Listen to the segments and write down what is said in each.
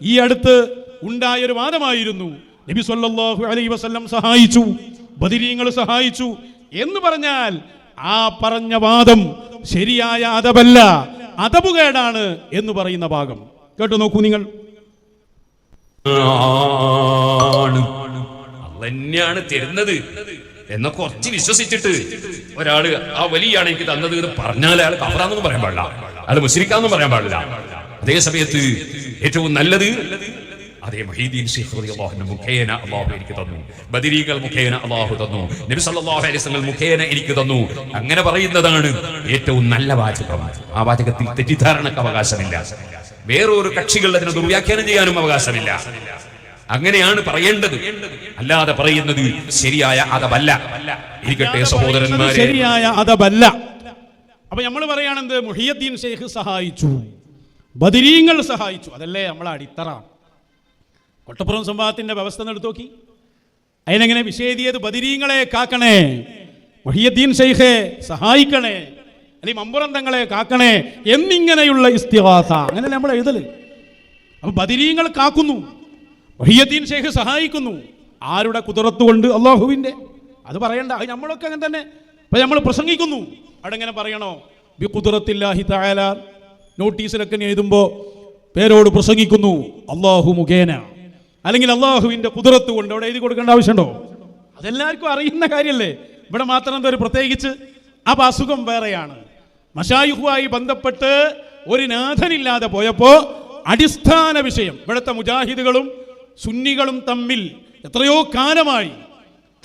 ഈ അടുത്ത് ഉണ്ടായൊരു വാദമായിരുന്നു. നബി സല്ലല്ലാഹു അലൈഹി വസല്ലം സഹായിച്ചു ബദിരീങ്ങൾ സഹായിച്ചു എന്ന് പറഞ്ഞാൽ ആ പറഞ്ഞ വാദം ശരിയായ അതവല്ല അതപുകേടാണ് എന്ന് പറയുന്ന ഭാഗം. കേട്ടു നോക്കൂ നിങ്ങൾ. തന്നെയാണ് തരുന്നത് എന്ന കുറച്ച് വിശ്വസിച്ചിട്ട് ഒരാൾ ആ വലിയാണ് എനിക്ക് തന്നത് എന്ന് പറഞ്ഞാൽ അയാൾ കവറാന്നൊന്നും പറയാൻ പാടില്ല. അയാൾ മുസ്ലിക്കാന്നും പറയാൻ പാടില്ല. അതേ സമയത്ത് ഏറ്റവും നല്ലത് അതേ മഹീദീൻ ശൈഖ് റളിയല്ലാഹു അൻഹു മുഖേന അള്ളാഹു എനിക്ക് തന്നു. ബദരീകൾ മുഖേന അള്ളാഹു തന്നു. നബി സല്ലല്ലാഹു അലൈഹി വസല്ലം മുഖേന എനിക്ക് തന്നു. അങ്ങനെ പറയുന്നതാണ് ഏറ്റവും നല്ല വാചകം. ആ വാചകത്തിൽ തെറ്റിദ്ധാരണക്ക് അവകാശമില്ല. വേറൊരു കക്ഷികൾ അതിനെ ദുർവ്യാഖ്യാനം ചെയ്യാനും അവകാശമില്ല. അങ്ങനെയാണ് പറയേണ്ടത്. അല്ലാതെ പറയുന്നത് ശരിയായ അതവല്ല ഇരിക്കട്ടെ സഹോദരന്മാരെ. ശരിയായ അതവല്ല അപ്പൊ നമ്മൾ പറയാണെന്ത് മുഹിയദ്ദീൻ ഷെയ്ഖ് സഹായിച്ചു. ബദിരീങ്ങൾ സഹായിച്ചു. അതല്ലേ നമ്മളെ അടിത്തറ. കൊട്ടപ്പുറം സംഭവത്തിന്റെ വ്യവസ്ഥ എടുത്തു നോക്കി. അതിനെങ്ങനെ വിഷേദിയത് ബദിരീങ്ങളെ കാക്കണേ. വഹിയദ്ദീൻ ഷെയ്ഖെ സഹായിക്കണേ. അല്ലെങ്കിൽ മമ്പുറന്തങ്ങളെ കാക്കണേ. എന്നിങ്ങനെയുള്ള ഇസ്തിഹാസ അങ്ങനെ നമ്മൾ എഴുതൽ. അപ്പൊ ബദിരീങ്ങൾ കാക്കുന്നു. വഹിയദ്ദീൻ ഷെയ്ഖ് സഹായിക്കുന്നു. ആരുടെ കുതിർത്തു കൊണ്ട്? അള്ളാഹുവിന്റെ അത് പറയണ്ട. അത് നമ്മളൊക്കെ അങ്ങനെ തന്നെ. ഇപ്പം നമ്മൾ പ്രസംഗിക്കുന്നു. അവിടെ എങ്ങനെ പറയണോ? ബി കുതിരത്തില്ലാഹി തായാല നോട്ടീസിലൊക്കെ എഴുതുമ്പോൾ പേരോട് പ്രസംഗിക്കുന്നു അള്ളാഹു മുഖേന. അല്ലെങ്കിൽ അള്ളാഹുവിന്റെ കുതിരത്ത് കൊണ്ട് അവിടെ എഴുതി കൊടുക്കേണ്ട ആവശ്യമുണ്ടോ? അതെല്ലാവർക്കും അറിയുന്ന കാര്യമല്ലേ ഇവിടെ മാത്രം എന്താ ഒരു പ്രത്യേകിച്ച്? അപ്പം അസുഖം വേറെയാണ്. മഷായുഹുമായി ബന്ധപ്പെട്ട് ഒരു നാഥനില്ലാതെ പോയപ്പോൾ അടിസ്ഥാന വിഷയം ഇവിടുത്തെ മുജാഹിദുകളും സുന്നികളും തമ്മിൽ എത്രയോ കാലമായി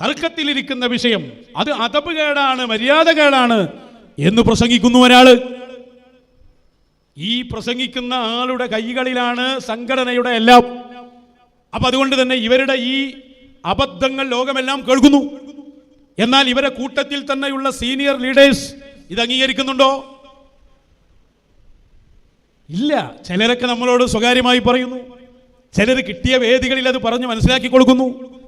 തർക്കത്തിലിരിക്കുന്ന വിഷയം. അത് അതപ് കേടാണ് മര്യാദ കേടാണ് എന്ന് പ്രസംഗിക്കുന്നു ഒരാൾ. ഈ പ്രസംഗിക്കുന്ന ആളുടെ കൈകളിലാണ് സംഘടനയുടെ എല്ലാം. അപ്പൊ അതുകൊണ്ട് തന്നെ ഇവരുടെ ഈ അബദ്ധങ്ങൾ ലോകമെല്ലാം കേൾക്കുന്നു. എന്നാൽ ഇവരെ കൂട്ടത്തിൽ തന്നെയുള്ള സീനിയർ ലീഡേഴ്സ് ഇത് അംഗീകരിക്കുന്നുണ്ടോ? ഇല്ല. ചിലരൊക്കെ നമ്മളോട് സ്വകാര്യമായി പറയുന്നു. ചിലർ കിട്ടിയ വേദികളിൽ അത് പറഞ്ഞ് മനസ്സിലാക്കി കൊടുക്കുന്നു.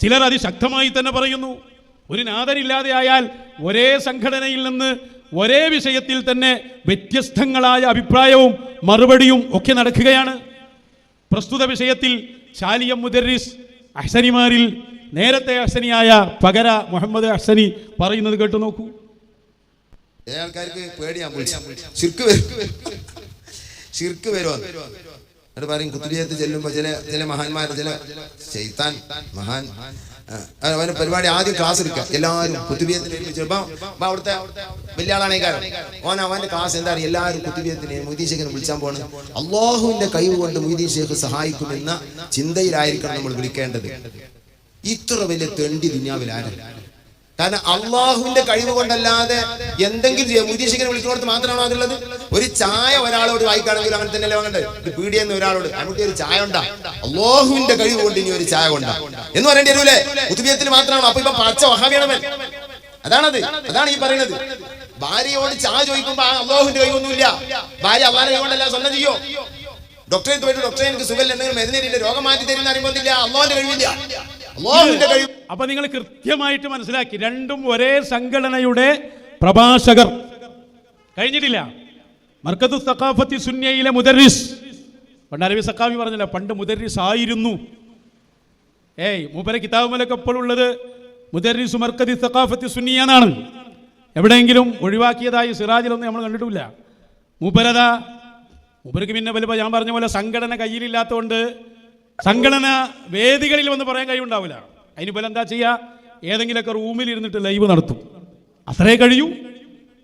ചിലർ അതിശക്തമായി തന്നെ പറയുന്നു. ഒരു നാഥനില്ലാതെ ആയാൽ ഒരേ സംഘടനയിൽ നിന്ന് ഒരേ വിഷയത്തിൽ തന്നെ വ്യത്യസ്തങ്ങളായ അഭിപ്രായവും മറുപടിയും ഒക്കെ നടക്കുകയാണ്. പ്രസ്തുത വിഷയത്തിൽ ശാലിയം മുദരിസ് അഹ്സനിമാരിൽ നേരത്തെ അഹ്സനിയായ പകര മുഹമ്മദ് അഹ്സനി പറയുന്നത് കേട്ടു നോക്കൂ. ആൾക്കാർക്ക് പേടിയാ ശിർക്ക് ശിർക്ക് വരുമോ എന്നിട്ട് പറയും കുത്തിരിയത്ത് ചെല്ലുമ്പോ ചില ചില മഹാന്മാർ ചില ചെയ്ത്താൻ മഹാൻ അവന് പരിപാടി ആദ്യം ക്ലാസ് എടുക്കുക. എല്ലാവരും കുത്തുബിയത്തിന് ചിലപ്പോ അവിടുത്തെ വലിയ ആളാണ് ഓൻ അവന്റെ ക്ലാസ് എന്താ പറയുക എല്ലാവരും കുത്തുബിയത്തിന് മൊയ്തീൻ ഷേഖിനെ വിളിച്ചാൻ പോണ്. അള്ളാഹുവിന്റെ കഴിവ് കൊണ്ട് മൊയ്തീൻ ഷേഖ് സഹായിക്കുമെന്ന ചിന്തയിലായിരിക്കണം നമ്മൾ വിളിക്കേണ്ടത്. ഇത്ര വലിയ തെണ്ടി ദുനിയാവിൽ കാരണം അള്ളാഹുവിന്റെ കഴിവ് കൊണ്ടല്ലാതെ എന്തെങ്കിലും ചെയ്യാം. വിളിക്കുന്നിടത്ത് മാത്രമാണോ അതുള്ളത് ഒരു ചായ ഒരാളോട് വായിക്കുകയാണെങ്കിൽ അങ്ങനെ തന്നെയല്ലേ ഒരു പീടിയെന്ന് ഒരാളോട്. നമുക്ക് ഒരു ചായ ഉണ്ടാ അള്ളാഹുവിന്റെ കഴിവ് കൊണ്ട് ഇനി ഒരു ചായ കൊണ്ടാ. എന്ന് പറയേണ്ടി വരൂലേ? കുത്തുബിയത്തിൽ മാത്രമാണോ? അപ്പൊ ഇപ്പൊ പച്ച വഹാബിയാണവൻ. അതാണത്. അതാണ് ഈ പറയുന്നത് ഭാര്യയോട് ചായ ചോദിക്കുമ്പോ അള്ളാഹുവിന്റെ കഴിവൊന്നുമില്ല. ഭാര്യ അള്ളാഹിന്റെ കൊണ്ടല്ല സ്വന്തം ചെയ്യോ? ഡോക്ടറെ പോയിട്ട് ഡോക്ടറെ എനിക്ക് സുഖമില്ല എന്തെങ്കിലും മരുന്നില്ല രോഗം മാറ്റി തരുന്ന അറിയുമ്പോൾ അള്ളാഹിന്റെ കഴിവില്ല. അള്ളാഹുവിന്റെ കഴിവ് അപ്പൊ നിങ്ങൾ കൃത്യമായിട്ട് മനസ്സിലാക്കി. രണ്ടും ഒരേ സംഘടനയുടെ പ്രഭാഷകർ. കഴിഞ്ഞിട്ടില്ല. മർക്കത്തു സഖാഫത്തി സുന്യയിലെ മുദരിസ്. പണ്ട് അരവി സഖാഫി പറഞ്ഞില്ല പണ്ട് മുദരിസ് ആയിരുന്നു. ഏയ് മൂപ്പര കിതാബുമലൊക്കെ ഇപ്പോൾ ഉള്ളത് മുദരിസ് മർക്കതി സഖാഫത്തി സുന്നിയ എന്നാണ് എവിടെയെങ്കിലും ഒഴിവാക്കിയതായി സിറാജിലൊന്നും നമ്മൾ കണ്ടിട്ടില്ല. മൂപ്പരതാ മൂപ്പരക്ക് പിന്നെ വലുപ്പം ഞാൻ പറഞ്ഞ പോലെ സംഘടന കയ്യിലില്ലാത്തതുകൊണ്ട് സംഘടന വേദികളിൽ വന്ന് പറയാൻ കഴിവുണ്ടാവില്ല. അതിന് പോലെ എന്താ ചെയ്യുക ഏതെങ്കിലുമൊക്കെ റൂമിൽ ഇരുന്നിട്ട് ലൈവ് നടത്തും. അത്രേ കഴിയൂ.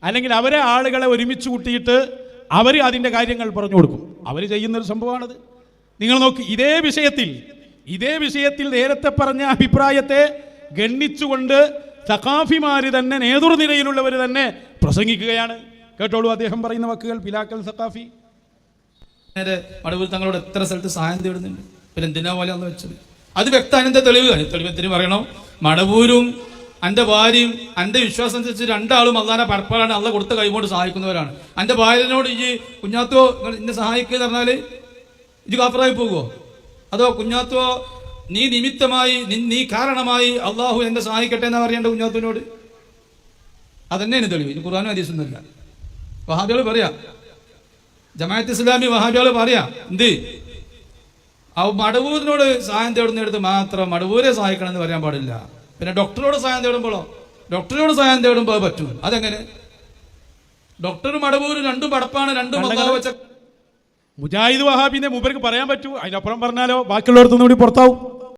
അല്ലെങ്കിൽ അവരെ ആളുകളെ ഒരുമിച്ച് കൂട്ടിയിട്ട് അവർ അതിന്റെ കാര്യങ്ങൾ പറഞ്ഞു കൊടുക്കും. അവർ ചെയ്യുന്നൊരു സംഭവമാണത്. നിങ്ങൾ നോക്ക് ഇതേ വിഷയത്തിൽ ഇതേ വിഷയത്തിൽ നേരത്തെ പറഞ്ഞ അഭിപ്രായത്തെ ഗണ്ണിച്ചുകൊണ്ട് സഖാഫിമാര് തന്നെ നേതൃനിരയിലുള്ളവർ തന്നെ പ്രസംഗിക്കുകയാണ്. കേട്ടോളൂ അദ്ദേഹം പറയുന്ന വാക്കുകൾ പിലാക്കൽ സഖാഫി. മടവൂർ തങ്ങളോട് എത്ര സ്ഥലത്ത് സഹായം തേടുന്നുണ്ട്? പിന്നെ എന്തിനാ പോലെ അന്ന് വെച്ചത്? അത് വ്യക്താനന്ത തെളിവ്? തെളിവത്തിന് പറയണം? മടവൂരും എന്റെ ഭാര്യയും എന്റെ വിശ്വാസം അനുസരിച്ച് രണ്ടാളും അള്ളാനെ പരപ്പാടാണ് അള്ള കൊടുത്ത കൈകൊണ്ട് സഹായിക്കുന്നവരാണ്. എന്റെ ഭാര്യനോട് ഈ കുഞ്ഞാത്തോ എന്നെ സഹായിക്കുക എന്ന് പറഞ്ഞാൽ ഇത് കാപ്പറായി പോകുമോ അതോ കുഞ്ഞാത്തോ നീ നിമിത്തമായി നി- നീ കാരണമായി അള്ളാഹു എന്നെ സഹായിക്കട്ടെ എന്നാ പറയേണ്ട കുഞ്ഞാത്തുവിനോട്? അതന്നെയാണ് തെളിവ്. ഇനി ഖുർആാനും ഹദീസൊന്നുമില്ല വഹാബികൾ പറയാ. ജമാഅത്ത് ഇസ്ലാമി വഹാബികൾ പറയാ. എന്ത്? ആ മടവൂരിനോട് സഹായം തേടുന്നിടത്ത് മാത്രം മടവൂരെ സഹായിക്കണം എന്ന് പറയാൻ പാടില്ല. പിന്നെ ഡോക്ടറോട് സഹായം തേടുമ്പോഴോ? ഡോക്ടറോട് സഹായം തേടുമ്പോൾ പറ്റും അതെങ്ങനെ? ഡോക്ടർ മടവൂര് രണ്ടും പടപ്പാണ് രണ്ടും വെച്ച മുജാഹിദ് വഹാബിന്റെ മൂപ്പർക്ക് പറയാൻ പറ്റൂ. അതിനപ്പുറം പറഞ്ഞാലോ? ബാക്കിയുള്ളവർക്കൊന്നും കൂടി പുറത്താവും.